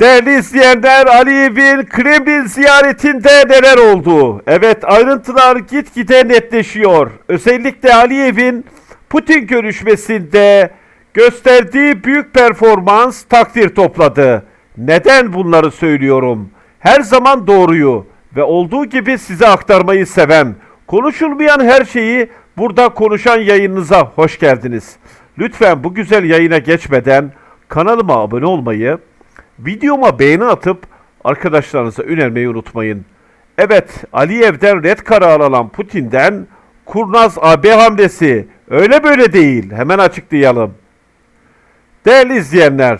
Değerli izleyenler, Aliyev'in Kremlin ziyaretinde neler oldu? Evet, ayrıntılar gitgide netleşiyor. Özellikle Aliyev'in Putin görüşmesinde gösterdiği büyük performans takdir topladı. Neden bunları söylüyorum? Her zaman doğruyu ve olduğu gibi size aktarmayı seven, konuşulmayan her şeyi burada konuşan yayınınıza hoş geldiniz. Lütfen bu güzel yayına geçmeden kanalıma abone olmayı, Videoma beğeni atıp arkadaşlarınıza önermeyi unutmayın. Evet, Aliyev'den red kararı alan Putin'den kurnaz AB hamlesi öyle böyle değil. Hemen açıklayalım. Değerli izleyenler,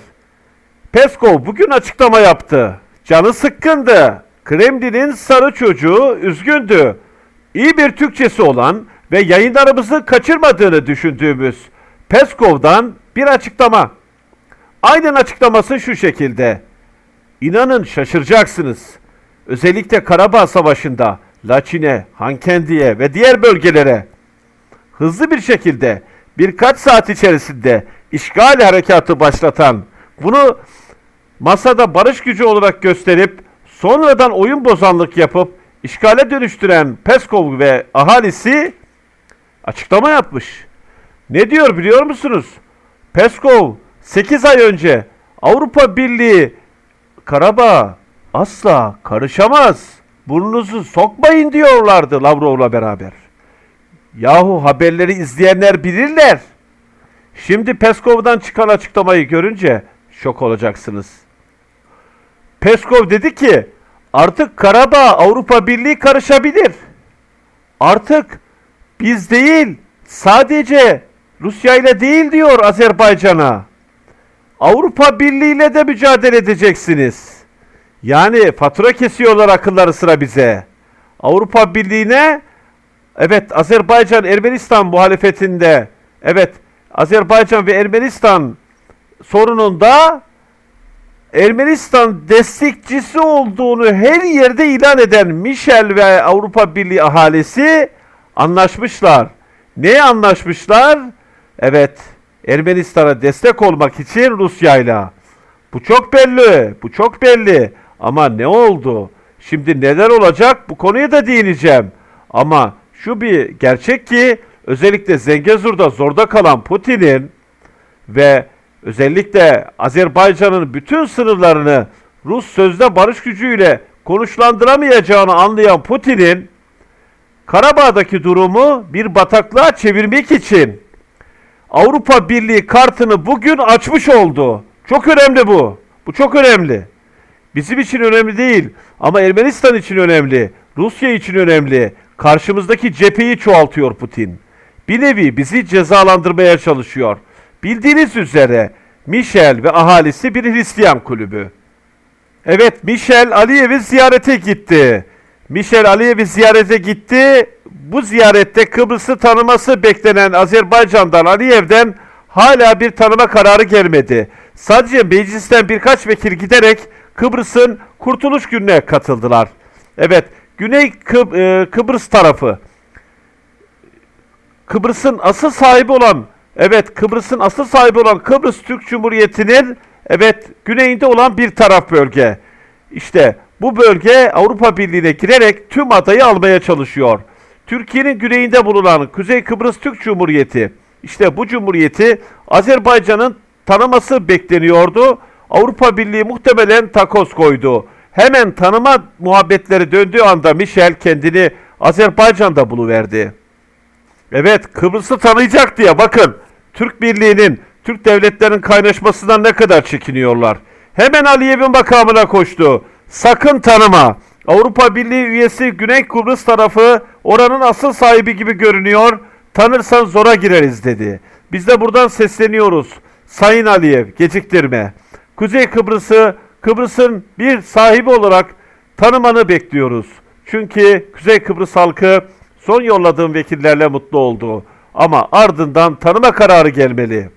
Peskov bugün açıklama yaptı. Canı sıkkındı. Kremlin'in sarı çocuğu üzgündü. İyi bir Türkçesi olan ve yayınlarımızı kaçırmadığını düşündüğümüz Peskov'dan bir açıklama. Aynen açıklaması şu şekilde. İnanın şaşıracaksınız. Özellikle Karabağ Savaşı'nda Laçin'e, Hankendi'ye ve diğer bölgelere hızlı bir şekilde birkaç saat içerisinde işgal harekatı başlatan, bunu masada barış gücü olarak gösterip sonradan oyun bozanlık yapıp işgale dönüştüren Peskov ve ahalisi açıklama yapmış. Ne diyor biliyor musunuz? Peskov 8 ay önce Avrupa Birliği Karabağ asla karışamaz. Burnunuzu sokmayın diyorlardı Lavrov'la beraber. Yahu haberleri izleyenler bilirler. Şimdi Peskov'dan çıkan açıklamayı görünce şok olacaksınız. Peskov dedi ki artık Karabağ Avrupa Birliği karışabilir. Artık biz değil sadece Rusya ile değil diyor Azerbaycan'a. Avrupa Birliği ile de mücadele edeceksiniz. Yani fatura kesiyorlar akılları sıra bize. Avrupa Birliği'ne evet Azerbaycan Ermenistan muhalefetinde evet Azerbaycan ve Ermenistan sorununda Ermenistan destekçisi olduğunu her yerde ilan eden Michel ve Avrupa Birliği ahalisi anlaşmışlar. Neye anlaşmışlar? Evet, Ermenistan'a destek olmak için Rusya'yla. Bu çok belli, bu çok belli. Ama ne oldu? Şimdi neler olacak bu konuya da değineceğim. Ama şu bir gerçek ki özellikle Zengezur'da zorda kalan Putin'in ve özellikle Azerbaycan'ın bütün sınırlarını Rus sözde barış gücüyle konuşlandıramayacağını anlayan Putin'in Karabağ'daki durumu bir bataklığa çevirmek için Avrupa Birliği kartını bugün açmış oldu. Çok önemli bu. Bu çok önemli. Bizim için önemli değil ama Ermenistan için önemli. Rusya için önemli. Karşımızdaki cepheyi çoğaltıyor Putin. Bir nevi bizi cezalandırmaya çalışıyor. Bildiğiniz üzere Michel ve ahalisi bir Hristiyan kulübü. Evet Michel Aliyev'i ziyarete gitti. Michel Aliyev'i ziyarete gitti. Bu ziyarette Kıbrıs'ı tanıması beklenen Azerbaycan'dan Aliyev'den hala bir tanıma kararı gelmedi. Sadece meclisten birkaç vekil giderek Kıbrıs'ın kurtuluş gününe katıldılar. Evet, Güney Kıb- e, Kıbrıs tarafı Kıbrıs'ın asıl sahibi olan evet Kıbrıs'ın asıl sahibi olan Kıbrıs Türk Cumhuriyeti'nin evet güneyinde olan bir taraf bölge. İşte bu bölge Avrupa Birliği'ne girerek tüm adayı almaya çalışıyor. Türkiye'nin güneyinde bulunan Kuzey Kıbrıs Türk Cumhuriyeti işte bu cumhuriyeti Azerbaycan'ın tanıması bekleniyordu. Avrupa Birliği muhtemelen takoz koydu. Hemen tanıma muhabbetleri döndüğü anda Michel kendini Azerbaycan'da buluverdi. Evet Kıbrıs'ı tanıyacak diye bakın Türk Birliği'nin, Türk devletlerinin kaynaşmasından ne kadar çekiniyorlar. Hemen Aliyev'in makamına koştu. Sakın tanıma. Avrupa Birliği üyesi Güney Kıbrıs tarafı oranın asıl sahibi gibi görünüyor. Tanırsan zora gireriz dedi. Biz de buradan sesleniyoruz. Sayın Aliyev geciktirme. Kuzey Kıbrıs'ı Kıbrıs'ın bir sahibi olarak tanımanı bekliyoruz. Çünkü Kuzey Kıbrıs halkı son yolladığım vekillerle mutlu oldu. Ama ardından tanıma kararı gelmeli.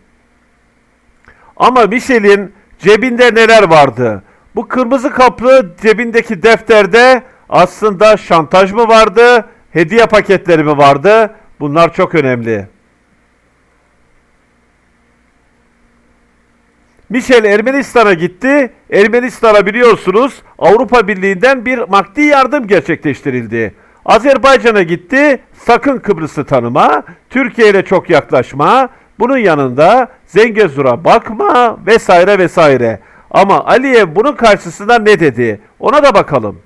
Ama Michel'in cebinde neler vardı? Bu kırmızı kaplı cebindeki defterde aslında şantaj mı vardı, hediye paketleri mi vardı? Bunlar çok önemli. Michel Ermenistan'a gitti. Ermenistan'a biliyorsunuz Avrupa Birliği'nden bir maddi yardım gerçekleştirildi. Azerbaycan'a gitti. Sakın Kıbrıs'ı tanıma. Türkiye ile çok yaklaşma. Bunun yanında Zengezur'a bakma vesaire vesaire. Ama Aliyev bunun karşısında ne dedi? Ona da bakalım.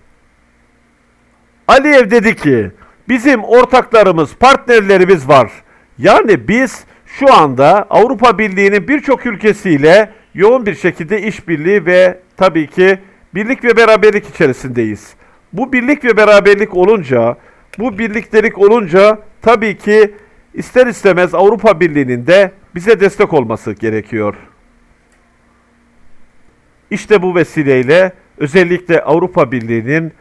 Aliyev dedi ki bizim ortaklarımız, partnerlerimiz var. Yani biz şu anda Avrupa Birliği'nin birçok ülkesiyle yoğun bir şekilde işbirliği ve tabii ki birlik ve beraberlik içerisindeyiz. Bu birlik ve beraberlik olunca, bu birliktelik olunca tabii ki ister istemez Avrupa Birliği'nin de bize destek olması gerekiyor. İşte bu vesileyle özellikle Avrupa Birliği'nin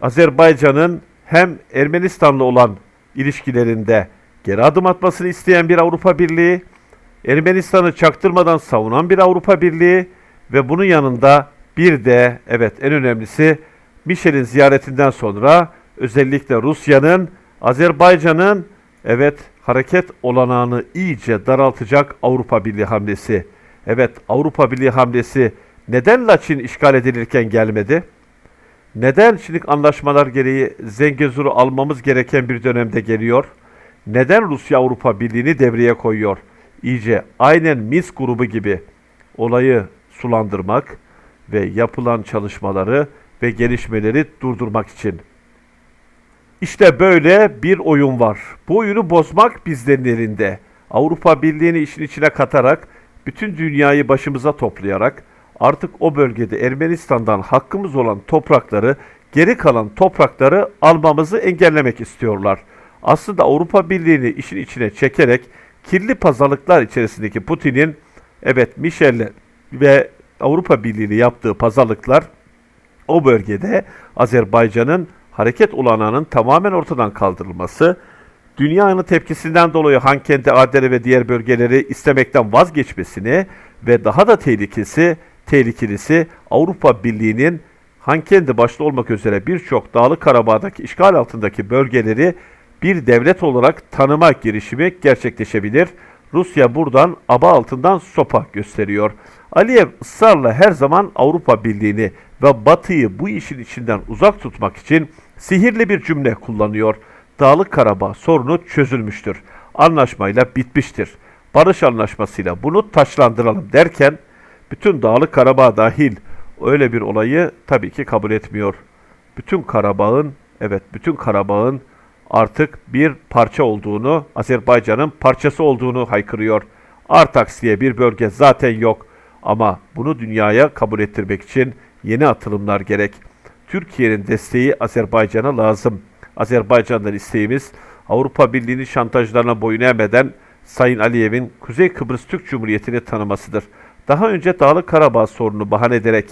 Azerbaycan'ın hem Ermenistan'la olan ilişkilerinde geri adım atmasını isteyen bir Avrupa Birliği, Ermenistan'ı çaktırmadan savunan bir Avrupa Birliği ve bunun yanında bir de evet en önemlisi Michel'in ziyaretinden sonra özellikle Rusya'nın Azerbaycan'ın evet hareket olanağını iyice daraltacak Avrupa Birliği hamlesi. Evet Avrupa Birliği hamlesi neden Laçin işgal edilirken gelmedi? Neden şimdi anlaşmalar gereği Zengezur'u almamız gereken bir dönemde geliyor? Neden Rusya Avrupa Birliği'ni devreye koyuyor? İyice aynen Minsk grubu gibi olayı sulandırmak ve yapılan çalışmaları ve gelişmeleri durdurmak için. İşte böyle bir oyun var. Bu oyunu bozmak bizlerin elinde. Avrupa Birliği'ni işin içine katarak, bütün dünyayı başımıza toplayarak artık o bölgede Ermenistan'dan hakkımız olan toprakları, geri kalan toprakları almamızı engellemek istiyorlar. Aslında Avrupa Birliği'ni işin içine çekerek kirli pazarlıklar içerisindeki Putin'in evet Michel'le ve Avrupa Birliği'yle yaptığı pazarlıklar o bölgede Azerbaycan'ın hareket olanağının tamamen ortadan kaldırılması, dünyanın tepkisinden dolayı Hankendi, Adere ve diğer bölgeleri istemekten vazgeçmesini ve daha da tehlikesi, tehlikelisi Avrupa Birliği'nin Hankendi başta olmak üzere birçok Dağlık Karabağ'daki işgal altındaki bölgeleri bir devlet olarak tanıma girişimi gerçekleşebilir. Rusya buradan aba altından sopa gösteriyor. Aliyev ısrarla her zaman Avrupa Birliği'ni ve Batı'yı bu işin içinden uzak tutmak için sihirli bir cümle kullanıyor. Dağlık Karabağ sorunu çözülmüştür. Anlaşmayla bitmiştir. Barış anlaşmasıyla bunu taşlandıralım derken bütün Dağlık Karabağ dahil öyle bir olayı tabii ki kabul etmiyor. Bütün Karabağ'ın evet bütün Karabağ'ın artık bir parça olduğunu, Azerbaycan'ın parçası olduğunu haykırıyor. Artaks diye bir bölge zaten yok ama bunu dünyaya kabul ettirmek için yeni atılımlar gerek. Türkiye'nin desteği Azerbaycan'a lazım. Azerbaycan'dan isteğimiz Avrupa Birliği'nin şantajlarına boyun eğmeden Sayın Aliyev'in Kuzey Kıbrıs Türk Cumhuriyeti'ni tanımasıdır. Daha önce Dağlık Karabağ sorununu bahane ederek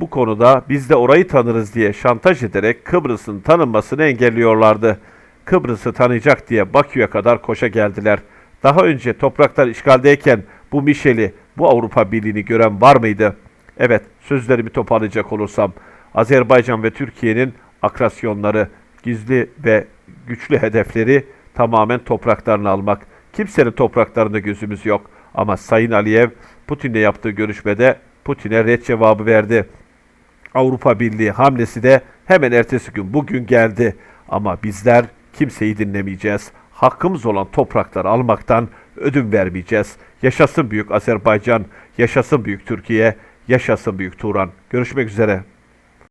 bu konuda biz de orayı tanırız diye şantaj ederek Kıbrıs'ın tanınmasını engelliyorlardı. Kıbrıs'ı tanıyacak diye Bakü'ye kadar koşa geldiler. Daha önce topraklar işgaldeyken bu Mişel'i, bu Avrupa Birliği'ni gören var mıydı? Evet, sözlerimi toparlayacak olursam, Azerbaycan ve Türkiye'nin akrasyonları, gizli ve güçlü hedefleri tamamen topraklarını almak. Kimsenin topraklarında gözümüz yok. Ama Sayın Aliyev Putin'le yaptığı görüşmede Putin'e red cevabı verdi. Avrupa Birliği hamlesi de hemen ertesi gün bugün geldi. Ama bizler kimseyi dinlemeyeceğiz. Hakkımız olan toprakları almaktan ödün vermeyeceğiz. Yaşasın büyük Azerbaycan, yaşasın büyük Türkiye, yaşasın büyük Turan. Görüşmek üzere.